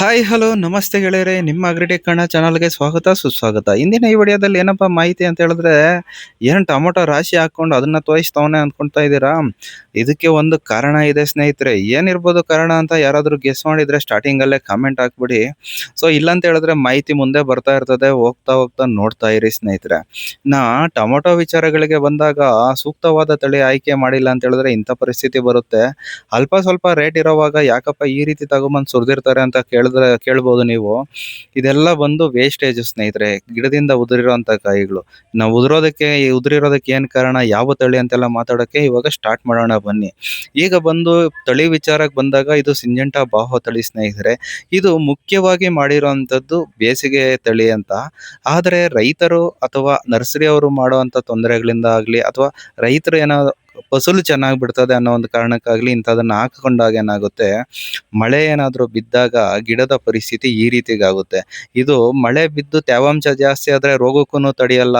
Hi hello ನಮಸ್ತೆ ಗೆಳೆಯರೆ. ನಿಮ್ಮ ಅಗ್ರಿಟೆಕ್ ಚಾನೆಲ್ ಚಾನಲ್ಗೆ ಸ್ವಾಗತ, ಸುಸ್ವಾಗತ. ಇಂದಿನ ಈ ವಿಡಿಯೋದಲ್ಲಿ ಏನಪ್ಪ ಮಾಹಿತಿ ಅಂತ ಹೇಳಿದ್ರೆ, ಏನು ಟೊಮೊಟೊ ರಾಶಿ ಹಾಕ್ಕೊಂಡು ಅದನ್ನ ತೋರಿಸ್ತವನೆ ಅಂದ್ಕೊಳ್ತಾ ಇದ್ದೀರಾ? ಇದಕ್ಕೆ ಒಂದು ಕಾರಣ ಇದೆ ಸ್ನೇಹಿತರೆ. ಏನಿರ್ಬೋದು ಕಾರಣ ಅಂತ ಯಾರಾದರೂ ಗೆಸ್ ಮಾಡಿದ್ರೆ ಸ್ಟಾರ್ಟಿಂಗ್ ಅಲ್ಲೇ ಕಾಮೆಂಟ್ ಹಾಕ್ಬಿಡಿ. ಸೊ ಇಲ್ಲಂತ ಹೇಳಿದ್ರೆ ಮಾಹಿತಿ ಮುಂದೆ ಬರ್ತಾ ಇರ್ತದೆ. ಹೋಗ್ತಾ ಹೋಗ್ತಾ ನೋಡ್ತಾ ಇರಿ ಸ್ನೇಹಿತರೆ. ನಾ ಟೊಮೊಟೊ ವಿಚಾರಗಳಿಗೆ ಬಂದಾಗ ಸೂಕ್ತವಾದ ತಳಿ ಆಯ್ಕೆ ಮಾಡಿಲ್ಲ ಅಂತ ಹೇಳಿದ್ರೆ ಇಂಥ ಪರಿಸ್ಥಿತಿ ಬರುತ್ತೆ. ಅಲ್ಪ ಸ್ವಲ್ಪ ರೇಟ್ ಇರೋವಾಗ ಯಾಕಪ್ಪ ಈ ರೀತಿ ತಗೊಂಬಂದು ಸುರಿದಿರ್ತಾರೆ ಅಂತ ಕೇಳಿದ್ರೆ ಕೇಳ್ಬೋದು ನೀವು. ಇದೆಲ್ಲ ಬಂದು ವೇಸ್ಟೇಜ್ ಸ್ನೇಹಿತರೆ, ಗಿಡದಿಂದ ಉದುರಿರುವಂತ ಕಾಯಿಗಳು. ನಾವು ಉದುರೋದಕ್ಕೆ, ಉದುರಿರೋದಕ್ಕೆ ಏನ್ ಕಾರಣ? ಯಾವ ತಳಿ ಅಂತೆಲ್ಲ ಮಾತಾಡೋಕೆ ಇವಾಗ ಸ್ಟಾರ್ಟ್ ಮಾಡೋಣ ಬನ್ನಿ. ಈಗ ಬಂದು ತಳಿ ವಿಚಾರಕ್ಕೆ ಬಂದಾಗ ಇದು ಸಿಂಜೆಂಟಾ ಬಾಹೋ ತಳಿ ಸ್ನೇಹಿತರೆ. ಇದು ಮುಖ್ಯವಾಗಿ ಮಾಡಿರುವಂತದ್ದು ಬೇಸಿಗೆ ತಳಿ ಅಂತ. ಆದರೆ ರೈತರು ಅಥವಾ ನರ್ಸರಿ ಅವರು ಮಾಡುವಂತ ತೊಂದರೆಗಳಿಂದ ಆಗ್ಲಿ ಅಥವಾ ರೈತರು ಏನೋ ಫಸಲು ಚೆನ್ನಾಗಿ ಬಿಡ್ತದೆ ಅನ್ನೋ ಒಂದು ಕಾರಣಕ್ಕಾಗ್ಲಿ ಇಂಥದನ್ನ ಹಾಕೊಂಡಾಗ ಏನಾಗುತ್ತೆ? ಮಳೆ ಏನಾದರೂ ಬಿದ್ದಾಗ ಗಿಡದ ಪರಿಸ್ಥಿತಿ ಈ ರೀತಿಗಾಗುತ್ತೆ. ಇದು ಮಳೆ ಬಿದ್ದು ತೇವಾಂಶ ಜಾಸ್ತಿ ಆದ್ರೆ ರೋಗಕ್ಕೂ ತಡೆಯಲ್ಲ.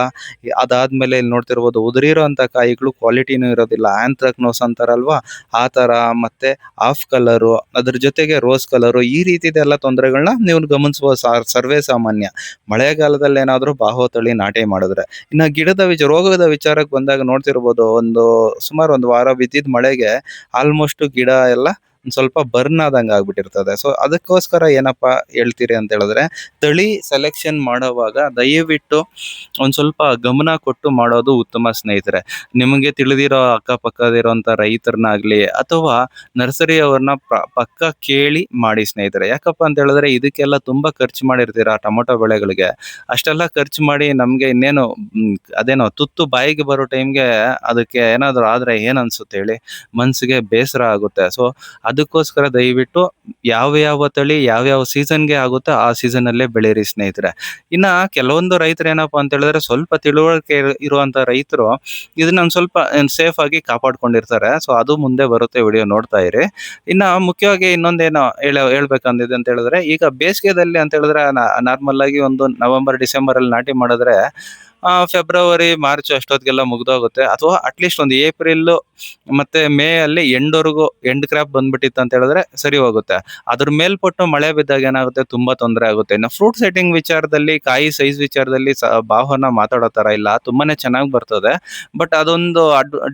ಅದಾದ್ಮೇಲೆ ಇಲ್ಲಿ ನೋಡ್ತಿರ್ಬೋದು ಉದುರಿರೋಂಥ ಕಾಯಿಗಳು ಕ್ವಾಲಿಟಿನೂ ಇರೋದಿಲ್ಲ. ಆಂಥ್ರಾಕ್ನೋಸ್ ಅಂತಾರಲ್ವಾ? ಆ ತರ ಮತ್ತೆ ಆಫ್ ಕಲರು, ಅದ್ರ ಜೊತೆಗೆ ರೋಸ್ ಕಲರು ಈ ರೀತಿದೆಲ್ಲ ತೊಂದರೆಗಳನ್ನ ನೀವು ಗಮನಿಸಬಹುದು ಸಾ- ಸರ್ವೇ ಸಾಮಾನ್ಯ. ಮಳೆಗಾಲದಲ್ಲಿ ಏನಾದರೂ ಬಾಹೋ ತಳಿ ನಾಟಿ ಮಾಡಿದ್ರೆ. ಇನ್ನ ಗಿಡದ ವಿಚ, ರೋಗದ ವಿಚಾರಕ್ಕೆ ಬಂದಾಗ ನೋಡ್ತಿರ್ಬೋದು ಒಂದು ಸುಮಾರು ಒಂದು ವಾರ ಬಿದ್ದಿದ್ದ ಮಳೆಗೆ ಆಲ್ಮೋಸ್ಟ್ ಗಿಡ ಎಲ್ಲ ಒಂದ್ ಸ್ವಲ್ಪ ಬರ್ನ್ ಆದಂಗೆ ಆಗ್ಬಿಟ್ಟಿರ್ತದೆ. ಸೊ ಅದಕ್ಕೋಸ್ಕರ ಏನಪ್ಪ ಹೇಳ್ತೀರಿ ಅಂತ ಹೇಳಿದ್ರೆ, ತಳಿ ಸೆಲೆಕ್ಷನ್ ಮಾಡುವಾಗ ದಯವಿಟ್ಟು ಒಂದ್ ಸ್ವಲ್ಪ ಗಮನ ಕೊಟ್ಟು ಮಾಡೋದು ಉತ್ತಮ ಸ್ನೇಹಿತರೆ. ನಿಮಗೆ ತಿಳಿದಿರೋ ಅಕ್ಕಪಕ್ಕದಿರೋಂಥ ರೈತರನ್ನಾಗಲಿ ಅಥವಾ ನರ್ಸರಿ ಅವ್ರನ್ನ ಪಕ್ಕ ಕೇಳಿ ಮಾಡಿ ಸ್ನೇಹಿತರೆ. ಯಾಕಪ್ಪ ಅಂತ ಹೇಳಿದ್ರೆ ಇದಕ್ಕೆಲ್ಲ ತುಂಬಾ ಖರ್ಚು ಮಾಡಿರ್ತೀರಾ ಟೊಮೊಟೊ ಬೆಳೆಗಳಿಗೆ. ಅಷ್ಟೆಲ್ಲ ಖರ್ಚು ಮಾಡಿ ನಮ್ಗೆ ಇನ್ನೇನು ಅದೇನೋ ತುತ್ತು ಬಾಯಿಗೆ ಬರೋ ಟೈಮ್ಗೆ ಅದಕ್ಕೆ ಏನಾದರೂ ಆದ್ರೆ ಏನು ಅನ್ಸುತ್ತೆ ಹೇಳಿ? ಮನಸ್ಸಿಗೆ ಬೇಸರ ಆಗುತ್ತೆ. ಸೊ ಅದಕ್ಕೋಸ್ಕರ ದಯವಿಟ್ಟು ಯಾವ ಯಾವ ತಳಿ ಯಾವ ಯಾವ ಸೀಸನ್ಗೆ ಆಗುತ್ತೋ ಆ ಸೀಸನ್ ಅಲ್ಲೇ ಬೆಳೀರಿ ಸ್ನೇಹಿತರೆ. ಇನ್ನ ಕೆಲವೊಂದು ರೈತರು ಏನಪ್ಪಾ ಅಂತ ಹೇಳಿದ್ರೆ ಸ್ವಲ್ಪ ತಿಳುವಳಿಕೆ ಇರು- ಇರುವಂತ ರೈತರು ಇದನ್ನ ಸ್ವಲ್ಪ ಸೇಫ್ ಆಗಿ ಕಾಪಾಡ್ಕೊಂಡಿರ್ತಾರೆ. ಸೊ ಅದು ಮುಂದೆ ಬರುತ್ತೆ ವಿಡಿಯೋ ನೋಡ್ತಾ ಇರಿ. ಇನ್ನ ಮುಖ್ಯವಾಗಿ ಇನ್ನೊಂದೇನೋ ಹೇಳ ಹೇಳ್ಬೇಕಂದಿದೆ ಅಂತ ಹೇಳಿದ್ರೆ ಈಗ ಬೇಸಿಗೆದಲ್ಲಿ ಅಂತ ಹೇಳಿದ್ರೆ ನಾರ್ಮಲ್ ಆಗಿ ಒಂದು ನವೆಂಬರ್ ಡಿಸೆಂಬರ್ ಅಲ್ಲಿ ನಾಟಿ ಮಾಡಿದ್ರೆ ಫೆಬ್ರವರಿ ಮಾರ್ಚ್ ಅಷ್ಟೊತ್ತಿಗೆಲ್ಲ ಮುಗ್ದೋಗುತ್ತೆ. ಅಥವಾ ಅಟ್ಲೀಸ್ಟ್ ಒಂದು ಏಪ್ರಿಲ್ ಮತ್ತೆ ಮೇ ಅಲ್ಲಿ ಎಂಡ್ವರೆಗೂ ಎಂಡ್ ಕ್ರಾಪ್ ಬಂದ್ಬಿಟ್ಟಿತ್ತು ಅಂತ ಹೇಳಿದ್ರೆ ಸರಿ ಹೋಗುತ್ತೆ. ಅದ್ರ ಮೇಲ್ಪಟ್ಟು ಮಳೆ ಬಿದ್ದಾಗ ಏನಾಗುತ್ತೆ? ತುಂಬಾ ತೊಂದರೆ ಆಗುತ್ತೆ. ಇನ್ನು ಫ್ರೂಟ್ ಸೆಟ್ಟಿಂಗ್ ವಿಚಾರದಲ್ಲಿ, ಕಾಯಿ ಸೈಜ್ ವಿಚಾರದಲ್ಲಿ ಬಾಹನ ಮಾತಾಡೋ ತರ ಇಲ್ಲ. ತುಂಬಾನೇ ಚೆನ್ನಾಗಿ ಬರ್ತದೆ. ಬಟ್ ಅದೊಂದು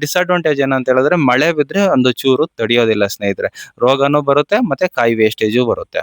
ಡಿಸ್ಅಡ್ವಾಂಟೇಜ್ ಏನಂತ ಹೇಳಿದ್ರೆ ಮಳೆ ಬಿದ್ರೆ ಒಂದು ಚೂರು ತಡಿಯೋದಿಲ್ಲ ಸ್ನೇಹಿತರೆ. ರೋಗನೂ ಬರುತ್ತೆ ಮತ್ತೆ ಕಾಯಿ ವೇಸ್ಟೇಜು ಬರುತ್ತೆ.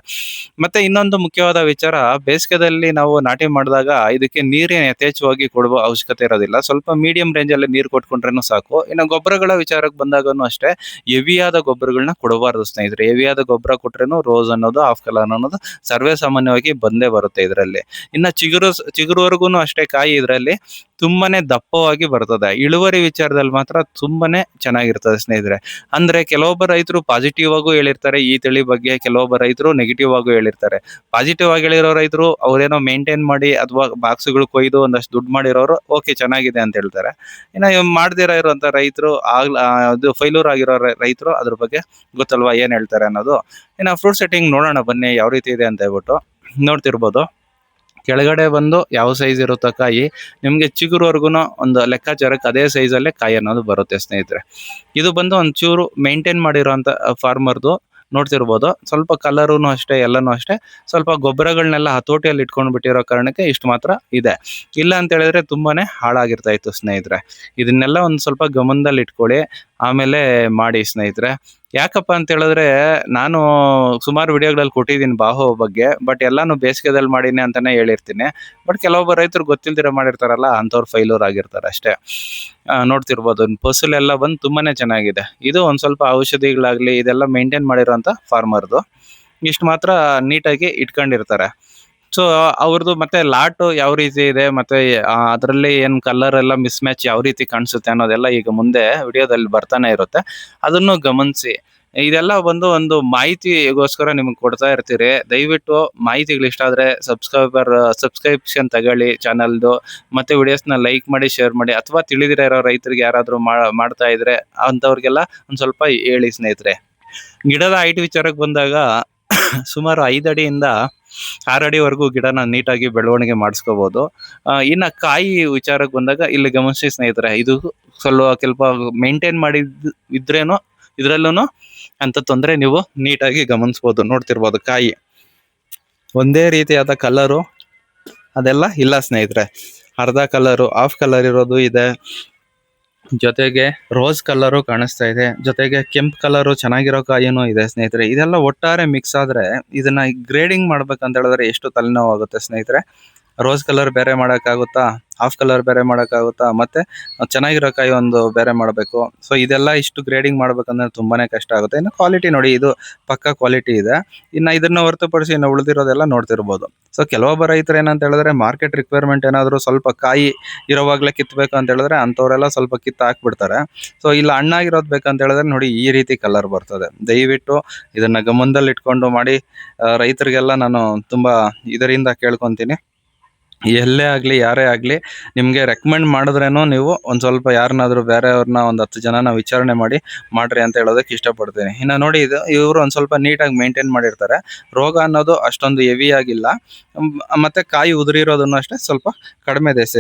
ಮತ್ತೆ ಇನ್ನೊಂದು ಮುಖ್ಯವಾದ ವಿಚಾರ, ಬೇಸಿಗೆದಲ್ಲಿ ನಾವು ನಾಟಿ ಮಾಡಿದಾಗ ಇದಕ್ಕೆ ನೀರಿನ ಯಥೇಚ್ಛವಾಗಿ ಕೊಡುವ ಅವಶ್ಯಕತೆ ಇರೋದಿಲ್ಲ. ಸ್ವಲ್ಪ ಮೀಡಿಯಂ ರೇಂಜ್ ಅಲ್ಲಿ ನೀರು ಕೊಟ್ಕೊಂಡ್ರೇನು ಸಾಕು. ಇನ್ನು ಗೊಬ್ಬರಗಳ ವಿಚಾರಕ್ಕೆ ಬಂದಾಗನು ಅಷ್ಟೇ ಹೆವಿಯಾದ ಗೊಬ್ಬರಗಳನ್ನ ಕೊಡಬಾರ್ದು ಸ್ನೇಹಿತರೆ. ಹೆವಿಯಾದ ಗೊಬ್ಬರ ಕೊಟ್ರೇನು ರೋಸ್ ಅನ್ನೋದು ಆಫ್ ಕಲರ್ ಅನ್ನೋದು ಸರ್ವೇ ಸಾಮಾನ್ಯವಾಗಿ ಬಂದೇ ಬರುತ್ತೆ ಇದರಲ್ಲಿ. ಇನ್ನು ಚಿಗುರು ಚಿಗುರುವರೆಗೂ ಅಷ್ಟೇ ಕಾಯಿ ಇದರಲ್ಲಿ. ತುಂಬಾನೇ ದಪ್ಪವಾಗಿ ಬರ್ತದೆ. ಇಳುವರಿ ವಿಚಾರದಲ್ಲಿ ಮಾತ್ರ ತುಂಬಾನೇ ಚೆನ್ನಾಗಿರ್ತದೆ ಸ್ನೇಹಿತರೆ. ಅಂದ್ರೆ ಕೆಲವೊಬ್ಬ ರೈತರು ಪಾಸಿಟಿವ್ ಆಗು ಹೇಳಿರ್ತಾರೆ, ಈ ತಳಿ ಬಗ್ಗೆ ಕೆಲವೊಬ್ಬ ರೈತರು ನೆಗೆಟಿವ್ ಆಗು ಹೇಳಿರ್ತಾರೆ. ಪಾಸಿಟಿವ್ ಆಗಿ ಹೇಳಿರೋ ರೈತರು ಅವ್ರೇನೋ ಮೇಂಟೈನ್ ಮಾಡಿ ಅಥವಾ ಬಾಕ್ಸ್ಗಳು ಕೊಯ್ದು ಒಂದಷ್ಟು ದುಡ್ಡು ಮಾಡಿರೋರು ಓಕೆ ಚೆನ್ನಾಗಿದೆ ಅಂತ ಹೇಳ್ತಾರೆ. ಇನ್ನು ಮಾಡದಿರ ಇರುವಂತ ರೈತರು ಆಗ್ಲ ಅದು ಫೈಲೂರ್ ಆಗಿರೋ ರೈತರು ಅದ್ರ ಬಗ್ಗೆ ಗೊತ್ತಲ್ವಾ ಏನ್ ಹೇಳ್ತಾರೆ ಅನ್ನೋದು. ಇನ್ನು ಫ್ರೂಟ್ ಸೆಟ್ಟಿಂಗ್ ನೋಡೋಣ ಬನ್ನಿ, ಯಾವ ರೀತಿ ಇದೆ ಅಂತ ಹೇಳ್ಬಿಟ್ಟು ನೋಡ್ತಿರ್ಬೋದು. ಕೆಳಗಡೆ ಬಂದು ಯಾವ ಸೈಜ್ ಇರುತ್ತೋ ಕಾಯಿ ನಿಮಗೆ ಚಿಗುರುವರೆಗೂ ಒಂದು ಲೆಕ್ಕಾಚಾರಕ್ಕೆ ಅದೇ ಸೈಜಲ್ಲೇ ಕಾಯಿ ಅನ್ನೋದು ಬರುತ್ತೆ ಸ್ನೇಹಿತರೆ. ಇದು ಬಂದು ಒಂಚೂರು ಮೇಂಟೈನ್ ಮಾಡಿರೋಂಥ ಫಾರ್ಮರ್ದು ನೋಡ್ತಿರ್ಬೋದು. ಸ್ವಲ್ಪ ಕಲರೂ ಅಷ್ಟೇ, ಎಲ್ಲನೂ ಅಷ್ಟೇ. ಸ್ವಲ್ಪ ಗೊಬ್ಬರಗಳನ್ನೆಲ್ಲ ಹತೋಟಿಯಲ್ಲಿ ಇಟ್ಕೊಂಡು ಬಿಟ್ಟಿರೋ ಕಾರಣಕ್ಕೆ ಇಷ್ಟು ಮಾತ್ರ ಇದೆ. ಇಲ್ಲ ಅಂತ ಹೇಳಿದ್ರೆ ತುಂಬಾನೇ ಹಾಳಾಗಿರ್ತಾ ಇತ್ತು ಸ್ನೇಹಿತರೆ. ಇದನ್ನೆಲ್ಲ ಒಂದು ಸ್ವಲ್ಪ ಗಮನದಲ್ಲಿ ಇಟ್ಕೊಳ್ಳಿ ಆಮೇಲೆ ಮಾಡಿ ಸ್ನೇಹಿತರೆ. ಯಾಕಪ್ಪ ಅಂತ ಹೇಳಿದ್ರೆ, ನಾನು ಸುಮಾರು ವಿಡಿಯೋಗಳಲ್ಲಿ ಕೊಟ್ಟಿದ್ದೀನಿ ಬಾಹು ಬಗ್ಗೆ ಬಟ್ ಎಲ್ಲಾನು ಬೇಸಿಗೆದಲ್ಲಿ ಮಾಡೀನಿ ಅಂತಾನೆ ಹೇಳಿರ್ತೀನಿ. ಬಟ್ ಕೆಲವೊಬ್ಬ ರೈತರು ಗೊತ್ತಿಲ್ದಿರೋ ಮಾಡಿರ್ತಾರಲ್ಲ, ಅಂಥವ್ರು ಫೈಲೂರ್ ಆಗಿರ್ತಾರೆ ಅಷ್ಟೇ. ನೋಡ್ತಿರ್ಬೋದು. ಫಸಲ್ ಎಲ್ಲ ಬಂದು ತುಂಬಾನೇ ಚೆನ್ನಾಗಿದೆ. ಇದು ಒಂದು ಸ್ವಲ್ಪ ಔಷಧಿಗಳಾಗಲಿ, ಇದೆಲ್ಲ ಮೇಂಟೈನ್ ಮಾಡಿರೋಂಥ ಫಾರ್ಮರ್ದು ಇಷ್ಟು ಮಾತ್ರ ನೀಟಾಗಿ ಇಟ್ಕೊಂಡಿರ್ತಾರೆ. ಸೊ ಅವ್ರದ್ದು ಮತ್ತೆ ಲಾಟ್ ಯಾವ ರೀತಿ ಇದೆ, ಮತ್ತೆ ಅದರಲ್ಲಿ ಏನ್ ಕಲರ್ ಎಲ್ಲ ಮಿಸ್ ಮ್ಯಾಚ್ ಯಾವ ರೀತಿ ಕಾಣಿಸುತ್ತೆ ಅನ್ನೋದೆಲ್ಲ ಈಗ ಮುಂದೆ ವಿಡಿಯೋದಲ್ಲಿ ಬರ್ತಾನೆ ಇರುತ್ತೆ. ಅದನ್ನು ಗಮನಿಸಿ. ಇದೆಲ್ಲ ಬಂದು ಒಂದು ಮಾಹಿತಿಗೋಸ್ಕರ ನಿಮ್ಗೆ ಕೊಡ್ತಾ ಇರ್ತೀರಿ. ದಯವಿಟ್ಟು ಮಾಹಿತಿಗಳು ಇಷ್ಟ ಆದ್ರೆ ಸಬ್ಸ್ಕ್ರೈಬರ್ ಸಬ್ಸ್ಕ್ರಿಪ್ಷನ್ ತಗೊಳ್ಳಿ ಚಾನಲ್ದು ಮತ್ತೆ ವಿಡಿಯೋಸ್ನ ಲೈಕ್ ಮಾಡಿ ಶೇರ್ ಮಾಡಿ, ಅಥವಾ ತಿಳಿದಿರೋ ಇರೋ ರೈತರಿಗೆ ಯಾರಾದರೂ ಮಾಡ್ತಾ ಇದ್ರೆ ಅಂಥವ್ರಿಗೆಲ್ಲ ಒಂದು ಸ್ವಲ್ಪ ಹೇಳಿ ಸ್ನೇಹಿತರೆ. ಗಿಡದ ಹೈಟ್ ವಿಚಾರಕ್ಕೆ ಬಂದಾಗ ಸುಮಾರು ಐದು ಅಡಿಯಿಂದ ಆರು ಅಡಿವರೆಗೂ ಗಿಡನ ನೀಟಾಗಿ ಬೆಳವಣಿಗೆ ಮಾಡಿಸ್ಕೋಬಹುದು ಇನ್ನು ಕಾಯಿ ವಿಚಾರಕ್ಕೆ ಬಂದಾಗ ಇಲ್ಲಿ ಗಮನಿಸಿ ಸ್ನೇಹಿತರೆ, ಇದು ಸ್ವಲ್ಪ ಸ್ವಲ್ಪ ಮೇಂಟೈನ್ ಮಾಡಿದ್ ಇದ್ರೇನು ಇದ್ರಲ್ಲೂ ಅಂತ ತೊಂದರೆ ನೀವು ನೀಟಾಗಿ ಗಮನಿಸ್ಬೋದು, ನೋಡ್ತಿರ್ಬೋದು ಕಾಯಿ. ಒಂದೇ ರೀತಿಯಾದ ಕಲರು ಅದೆಲ್ಲ ಇಲ್ಲ ಸ್ನೇಹಿತರೆ. ಅರ್ಧ ಕಲರು ಆಫ್ ಕಲರ್ ಇರೋದು ಇದೆ. ಜೊತೆಗೆ ರೋಸ್ ಕಲರು ಕಾಣಿಸ್ತಾ ಇದೆ. ಜೊತೆಗೆ ಕೆಂಪು ಕಲರು ಚೆನ್ನಾಗಿರೋ ಕಾಯಿನೂ ಇದೆ ಸ್ನೇಹಿತರೆ. ಇದೆಲ್ಲ ಒಟ್ಟಾರೆ ಮಿಕ್ಸ್ ಆದ್ರೆ ಇದನ್ನ ಗ್ರೇಡಿಂಗ್ ಮಾಡ್ಬೇಕಂತ ಹೇಳಿದ್ರೆ ಎಷ್ಟು ತಲೆನೋವಾಗುತ್ತೆ ಸ್ನೇಹಿತರೆ. ರೋಸ್ ಕಲರ್ ಬೇರೆ ಮಾಡೋಕ್ಕಾಗುತ್ತಾ? ಹಾಫ್ ಕಲರ್ ಬೇರೆ ಮಾಡೋಕ್ಕಾಗುತ್ತಾ? ಮತ್ತೆ ಚೆನ್ನಾಗಿರೋ ಕಾಯಿ ಒಂದು ಬೇರೆ ಮಾಡಬೇಕು. ಸೊ ಇದೆಲ್ಲ ಇಷ್ಟು ಗ್ರೇಡಿಂಗ್ ಮಾಡ್ಬೇಕಂದ್ರೆ ತುಂಬಾನೇ ಕಷ್ಟ ಆಗುತ್ತೆ. ಇನ್ನು ಕ್ವಾಲಿಟಿ ನೋಡಿ, ಇದು ಪಕ್ಕ ಕ್ವಾಲಿಟಿ ಇದೆ. ಇನ್ನು ಇದನ್ನ ಹೊರತುಪಡಿಸಿ ಇನ್ನು ಉಳಿದಿರೋದೆಲ್ಲ ನೋಡ್ತಿರ್ಬೋದು. ಸೊ ಕೆಲವೊಬ್ಬ ರೈತರು ಏನಂತ ಹೇಳಿದ್ರೆ ಮಾರ್ಕೆಟ್ ರಿಕ್ವೈರ್ಮೆಂಟ್ ಏನಾದರೂ ಸ್ವಲ್ಪ ಕಾಯಿ ಇರೋವಾಗಲೇ ಕಿತ್ಬೇಕು ಅಂತ ಹೇಳಿದ್ರೆ ಅಂಥವರೆಲ್ಲ ಸ್ವಲ್ಪ ಕಿತ್ತು ಹಾಕ್ಬಿಡ್ತಾರೆ. ಸೊ ಇಲ್ಲ ಹಣ್ಣಾಗಿರೋದು ಬೇಕಂತ ಹೇಳಿದ್ರೆ ನೋಡಿ, ಈ ರೀತಿ ಕಲರ್ ಬರ್ತದೆ. ದಯವಿಟ್ಟು ಇದನ್ನ ಗಮನದಲ್ಲಿ ಇಟ್ಕೊಂಡು ಮಾಡಿ ರೈತರಿಗೆಲ್ಲ ನಾನು ತುಂಬಾ ಇದರಿಂದ ಕೇಳ್ಕೊಂತೀನಿ. ಎಲ್ಲೇ ಆಗಲಿ, ಯಾರೇ ಆಗಲಿ, ನಿಮಗೆ ರೆಕಮೆಂಡ್ ಮಾಡಿದ್ರೇನು ನೀವು ಒಂದು ಸ್ವಲ್ಪ ಯಾರನ್ನಾದರೂ ಬೇರೆಯವ್ರನ್ನ ಒಂದು ಹತ್ತು ಜನನ ವಿಚಾರಣೆ ಮಾಡಿ ಮಾಡ್ರಿ ಅಂತ ಹೇಳೋದಕ್ಕೆ ಇಷ್ಟಪಡ್ತೀನಿ. ಇನ್ನ ನೋಡಿ ಇದು, ಇವರು ಒಂದು ಸ್ವಲ್ಪ ನೀಟಾಗಿ ಮೇಂಟೈನ್ ಮಾಡಿರ್ತಾರೆ. ರೋಗ ಅನ್ನೋದು ಅಷ್ಟೊಂದು ಹೆವಿ ಆಗಿಲ್ಲ. ಮತ್ತೆ ಕಾಯಿ ಉದುರಿರೋದನ್ನು ಅಷ್ಟೇ ಸ್ವಲ್ಪ ಕಡಿಮೆ ದೇಸ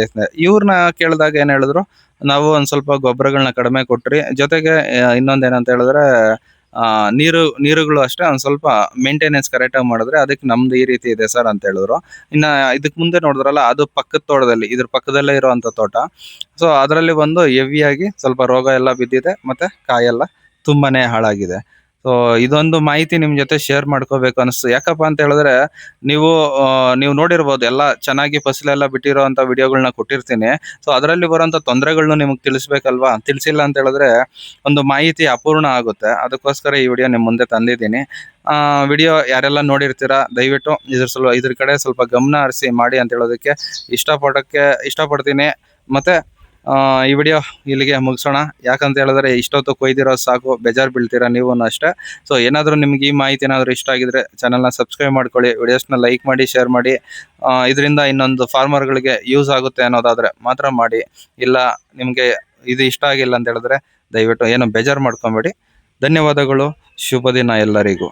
ಇವ್ರನ್ನ ಕೇಳಿದಾಗ ಏನು ಹೇಳಿದ್ರು, ನಾವು ಒಂದು ಸ್ವಲ್ಪ ಗೊಬ್ಬರಗಳನ್ನ ಕಡಿಮೆ ಕೊಟ್ರಿ. ಜೊತೆಗೆ ಇನ್ನೊಂದು ಇನ್ನೊಂದ್ ಏನಂತ ಹೇಳಿದ್ರೆ ನೀರು, ನೀರುಗಳು ಅಷ್ಟೇ, ಒಂದ್ ಸ್ವಲ್ಪ ಮೇಂಟೆನೆನ್ಸ್ ಕರೆಕ್ಟಾಗಿ ಮಾಡಿದ್ರೆ ಅದಕ್ಕೆ ನಮ್ದು ಈ ರೀತಿ ಇದೆ ಸರ್ ಅಂತ ಹೇಳಿದ್ರು. ಇನ್ನ ಇದಕ್ ಮುಂದೆ ನೋಡಿದ್ರಲ್ಲ, ಅದು ಪಕ್ಕದ ತೋಟದಲ್ಲಿ, ಇದ್ರ ಪಕ್ಕದಲ್ಲೇ ಇರುವಂತ ತೋಟ. ಸೊ ಅದರಲ್ಲಿ ಬಂದು ಹೆವಿಯಾಗಿ ಸ್ವಲ್ಪ ರೋಗ ಎಲ್ಲ ಬಿದ್ದಿದೆ, ಮತ್ತೆ ಕಾಯೆಲ್ಲ ತುಂಬಾನೇ ಹಾಳಾಗಿದೆ. ಸೊ ಇದೊಂದು ಮಾಹಿತಿ ನಿಮ್ ಜೊತೆ ಶೇರ್ ಮಾಡ್ಕೋಬೇಕು ಅನಿಸ್ತು. ಯಾಕಪ್ಪ ಅಂತ ಹೇಳಿದ್ರೆ, ನೀವು ನೀವು ನೋಡಿರ್ಬೋದು ಎಲ್ಲ ಚೆನ್ನಾಗಿ ಫಸಲೆಲ್ಲ ಬಿಟ್ಟಿರೋ ಅಂತ ವಿಡಿಯೋಗಳನ್ನ ಕೊಟ್ಟಿರ್ತೀನಿ. ಸೊ ಅದರಲ್ಲಿ ಬರುವಂತ ತೊಂದರೆಗಳನ್ನ ನಿಮಗೆ ತಿಳಿಸ್ಬೇಕಲ್ವಾ? ತಿಳಿಸಿಲ್ಲ ಅಂತ ಹೇಳಿದ್ರೆ ಒಂದು ಮಾಹಿತಿ ಅಪೂರ್ಣ ಆಗುತ್ತೆ. ಅದಕ್ಕೋಸ್ಕರ ಈ ವಿಡಿಯೋ ನಿಮ್ಮ ಮುಂದೆ ತಂದಿದ್ದೀನಿ. ವಿಡಿಯೋ ಯಾರೆಲ್ಲ ನೋಡಿರ್ತೀರಾ, ದಯವಿಟ್ಟು ಇದ್ರ ಸ್ವಲ್ಪ ಇದ್ರ ಕಡೆ ಸ್ವಲ್ಪ ಗಮನ ಹರಿಸಿ ಮಾಡಿ ಅಂತ ಹೇಳೋದಕ್ಕೆ ಇಷ್ಟಪಡೋಕ್ಕೆ, ಇಷ್ಟಪಡ್ತೀನಿ. ಮತ್ತೆ ಈ ವಿಡಿಯೋ ಇಲ್ಲಿಗೆ ಮುಗಿಸೋಣ. ಯಾಕಂತ ಹೇಳಿದ್ರೆ ಇಷ್ಟೊತ್ತು ಕೊಯ್ದಿರೋ ಸಾಕು, ಬೇಜಾರು ಬೀಳ್ತೀರಾ ನೀವು ಅಷ್ಟೇ ಸೊ ಏನಾದರೂ ನಿಮ್ಗೆ ಈ ಮಾಹಿತಿ ಏನಾದರೂ ಇಷ್ಟ ಆಗಿದ್ರೆ ಚಾನಲ್ನ ಸಬ್ಸ್ಕ್ರೈಬ್ ಮಾಡ್ಕೊಳ್ಳಿ ವಿಡಿಯೋಸ್ನ ಲೈಕ್ ಮಾಡಿ ಶೇರ್ ಮಾಡಿ. ಇದರಿಂದ ಇನ್ನೊಂದು ಫಾರ್ಮರ್ಗಳಿಗೆ ಯೂಸ್ ಆಗುತ್ತೆ ಅನ್ನೋದಾದ್ರೆ ಮಾತ್ರ ಮಾಡಿ. ಇಲ್ಲ, ನಿಮಗೆ ಇದು ಇಷ್ಟ ಆಗಿಲ್ಲ ಅಂತ ಹೇಳಿದ್ರೆ ದಯವಿಟ್ಟು ಏನು ಬೇಜಾರು ಮಾಡ್ಕೊಬೇಡಿ. ಧನ್ಯವಾದಗಳು. ಶುಭ ದಿನ ಎಲ್ಲರಿಗೂ.